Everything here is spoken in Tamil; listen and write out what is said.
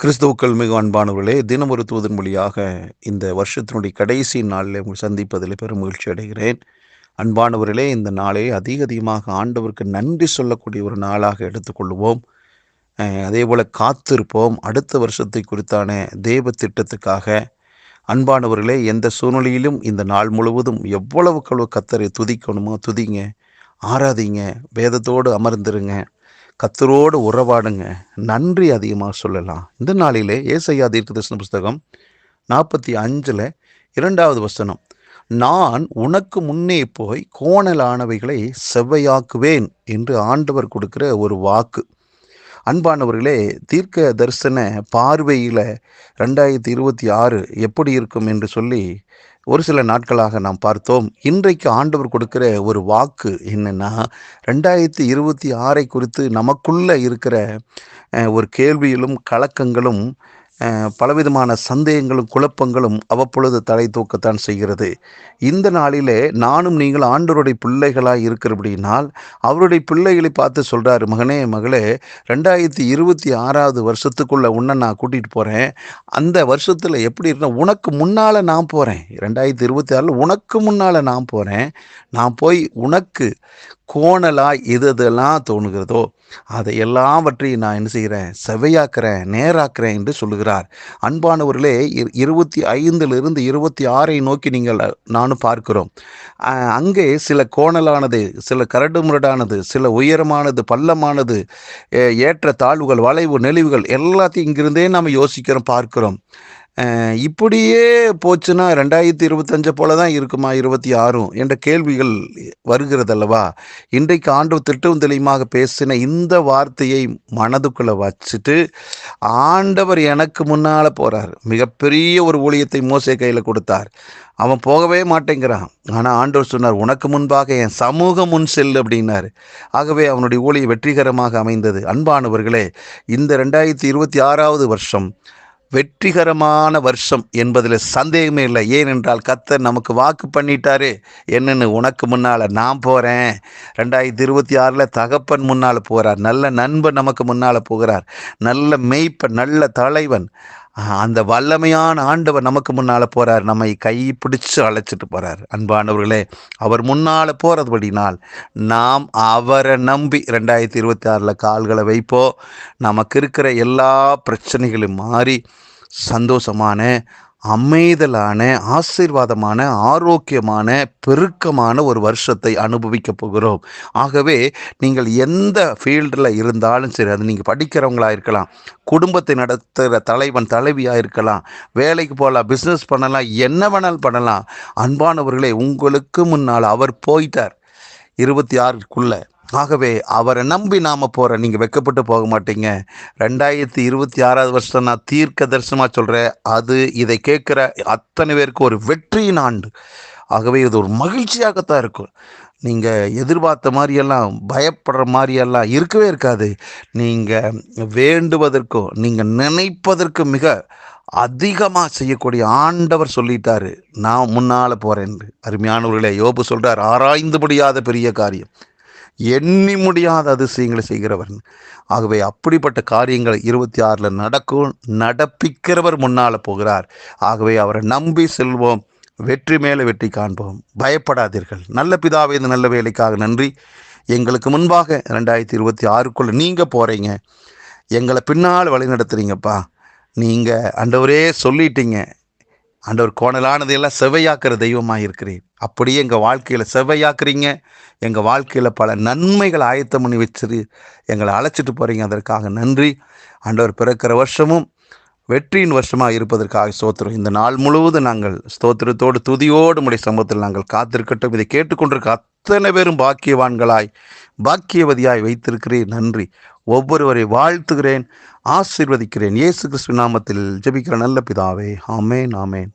கிறிஸ்துவுக்கள் மிக அன்பானவர்களே தினம் ஒரு தூதன் மொழியாக இந்த வருஷத்தினுடைய கடைசி நாளில் உங்கள் சந்திப்பதில் பெரும் மகிழ்ச்சி அடைகிறேன். அன்பானவர்களே இந்த நாளை அதிக அதிகமாக ஆண்டவருக்கு நன்றி சொல்லக்கூடிய ஒரு நாளாக எடுத்துக்கொள்வோம். அதே போல் காத்திருப்போம். அடுத்த வருஷத்தை குறித்தான தேவ திட்டத்துக்காக. அன்பானவர்களே எந்த சூழ்நிலையிலும் இந்த நாள் முழுவதும் எவ்வளவு கழுவு கத்தரை துதிக்கணுமோ துதிங்க ஆராதிங்க வேதத்தோடு அமர்ந்துருங்க. கத்தரோடு உறவாடுங்க. நன்றி அதிகமாக சொல்லலாம். இந்த நாளிலே ஏசையா தீர்க்கதர்சன புஸ்தகம் நாற்பத்தி அஞ்சில் இரண்டாவது வசனம் நான் உனக்கு முன்னே போய் கோணலானவைகளை செவ்வையாக்குவேன் என்று ஆண்டவர் கொடுக்கிற ஒரு வாக்கு. அன்பானவர்களே தீர்க்க தரிசன பார்வையில் ரெண்டாயிரத்தி இருபத்தி ஆறு எப்படி இருக்கும் என்று சொல்லி ஒரு சில நாட்களாக நாம் பார்த்தோம் இன்றைக்கு ஆண்டவர் கொடுக்கிற ஒரு வாக்கு என்னென்னா ரெண்டாயிரத்தி இருபத்தி ஆறை குறித்து நமக்குள்ளே இருக்கிற ஒரு கேள்வியிலும் கலக்கங்களும் பலவிதமான சந்தேகங்களும் குழப்பங்களும் அவ்வப்பொழுது தலை தூக்கத்தான் செய்கிறது. இந்த நாளிலே நானும் நீங்கள் ஆண்டவருடைய பிள்ளைகளாக இருக்கிறபடினால் அவருடைய பிள்ளைகளை பார்த்து சொல்கிறாரு மகனே மகளே ரெண்டாயிரத்தி இருபத்தி ஆறாவது வருஷத்துக்குள்ளே உன்னை நான் கூட்டிகிட்டு போகிறேன் அந்த வருஷத்தில் எப்படி இருந்தால் உனக்கு முன்னால் நான் போகிறேன் ரெண்டாயிரத்தி இருபத்தி ஆறில் உனக்கு முன்னால் நான் போகிறேன் நான் போய் உனக்கு கோணலாக எது எதெல்லாம் தோணுகிறதோ அதை எல்லாவற்றையும் நான் என்ன செய்கிறேன் செவையாக்குறேன் நேராக்குறேன் என்று சொல்லுகிறார். அன்பானவர்களே இரு- இருபத்தி ஐந்திலிருந்து இருபத்தி ஆறை நோக்கி நீங்கள் நானும் பார்க்கிறோம். அங்கே சில கோணலானது சில கரடு முரடானது சில உயரமானது பள்ளமானது ஏற்ற தாழ்வுகள் வளைவு நெளிவுகள் எல்லாத்தையும் இங்கிருந்தே நாம் யோசிக்கிறோம் பார்க்கிறோம். இப்படியே போச்சுன்னா ரெண்டாயிரத்தி இருபத்தஞ்சை போல தான் இருக்குமா இருபத்தி ஆறும் என்ற கேள்விகள் வருகிறதல்லவா? இன்றைக்கு ஆண்டு திட்டம் தெளிவாக பேசின இந்த வார்த்தையை மனதுக்குள்ளே வச்சுட்டு ஆண்டவர் எனக்கு முன்னால் போகிறார் மிகப்பெரிய ஒரு ஊழியத்தை மோசே கையில் கொடுத்தார். அவன் போகவே மாட்டேங்கிறான். ஆனால் ஆண்டவர் சொன்னார் உனக்கு முன்பாக என் சமூகம் முன் செல்லு அப்படின்னார். ஆகவே அவனுடைய ஊழியை வெற்றிகரமாக அமைந்தது. அன்பானவர்களே இந்த ரெண்டாயிரத்தி இருபத்தி ஆறாவது வருஷம் வெற்றிகரமான வருஷம் என்பதில் சந்தேகமே இல்லை. ஏனென்றால் கத்தர் நமக்கு வாக்கு பண்ணிட்டாரு. என்னென்னு உனக்கு முன்னால் நான் போகிறேன் ரெண்டாயிரத்தி இருபத்தி ஆறில் தகப்பன் முன்னால் போகிறார் நல்ல நண்பன் நமக்கு முன்னால் போகிறார். நல்ல மெய்ப்பன் நல்ல தலைவன். அந்த வல்லமையான ஆண்டவர் நமக்கு முன்னால் போகிறார் நம்மை கை பிடிச்சு அழைச்சிட்டு போகிறார் அன்பானவர்களே அவர் முன்னால் போகிறதுபடினால் நாம் அவரை நம்பி ரெண்டாயிரத்தி இருபத்தி ஆறில் கால்களை வைப்போம். நமக்கு இருக்கிற எல்லா பிரச்சனைகளும் மாறி சந்தோஷமான அமைதலான ஆசீர்வாதமான ஆரோக்கியமான பெருக்கமான ஒரு வருஷத்தை அனுபவிக்க போகிறோம். ஆகவே நீங்கள் எந்த ஃபீல்டில் இருந்தாலும் சரி அது நீங்கள் படிக்கிறவங்களாக இருக்கலாம் குடும்பத்தை நடத்துகிற தலைவன் தலைவியாக இருக்கலாம் வேலைக்கு போகலாம் பிஸ்னஸ் பண்ணலாம் என்ன வேணாலும் பண்ணலாம். அன்பானவர்களே உங்களுக்கு முன்னால் அவர் போயிட்டார். இருபத்தி ஆறுக்குள்ளே. ஆகவே அவரை நம்பி நாம் போகிறேன் நீங்கள் வெக்கப்பட்டு போக மாட்டீங்க. ரெண்டாயிரத்தி இருபத்தி ஆறாவது வருஷம் நான் தீர்க்க தரிசனமாக சொல்கிறேன் அது இதை கேட்குற அத்தனை பேருக்கு ஒரு வெற்றியின் ஆண்டு. ஆகவே இது ஒரு மகிழ்ச்சியாகத்தான் இருக்கும். நீங்கள் எதிர்பார்த்த மாதிரியெல்லாம் பயப்படுற மாதிரியெல்லாம் இருக்கவே இருக்காது. நீங்கள் வேண்டுவதற்கும் நீங்கள் நினைப்பதற்கும் மிக அதிகமாக செய்யக்கூடிய ஆண்டவர் சொல்லிட்டாரு. நான் முன்னால் போகிறேன் அருமையானவர்களே யோபு சொல்கிறார் ஆராய்ந்து முடியாத பெரிய காரியம். எண்ணி முடியாத அதிசயங்களை செய்கிறவர். ஆகவே அப்படிப்பட்ட காரியங்கள் இருபத்தி ஆறில் நடக்கும் நடப்பிக்கிறவர் முன்னால் போகிறார். ஆகவே அவரை நம்பி செல்வோம் வெற்றி மேலே வெற்றி காண்போம். பயப்படாதீர்கள். நல்ல பிதாவே இந்த நல்ல வேலைக்காக நன்றி. எங்களுக்கு முன்பாக ரெண்டாயிரத்தி இருபத்தி ஆறுக்குள்ளே நீங்கள் போகிறீங்க எங்களை பின்னால் வழி நடத்துறீங்கப்பா நீங்கள் அண்டவரே சொல்லிட்டீங்க. ஆண்டவர் கோணலானது எல்லாம் செவ்வையாக்குற தெய்வமாக இருக்கிறேன் அப்படியே எங்கள் வாழ்க்கையில் செவ்வையாக்குறீங்க. எங்கள் வாழ்க்கையில் பல நன்மைகள் ஆயத்தம் பண்ணி வச்சிரு எங்களை அழைச்சிட்டு போகிறீங்க அதற்காக நன்றி. ஆண்டவர் பிறக்கிற வருஷமும் வெற்றியின் வருஷமாக இருப்பதற்காக ஸ்தோத்திரம். இந்த நாள் முழுவதும் நாங்கள் ஸ்தோத்திரத்தோடு துதியோடு முடைய சமூகத்தில் நாங்கள் காத்திருக்கட்டும். இதை கேட்டுக்கொண்டிருக்க அத்தனை பேரும் பாக்கியவான்களாய் பாக்கியவதியாய் வைத்திருக்கிறேன் நன்றி. ஒவ்வொருவரை வாழ்த்துகிறேன் ஆசீர்வதிக்கிறேன். இயேசு கிறிஸ்து நாமத்தில் ஜெபிக்கிற நல்ல பிதாவே ஆமேன் ஆமேன்.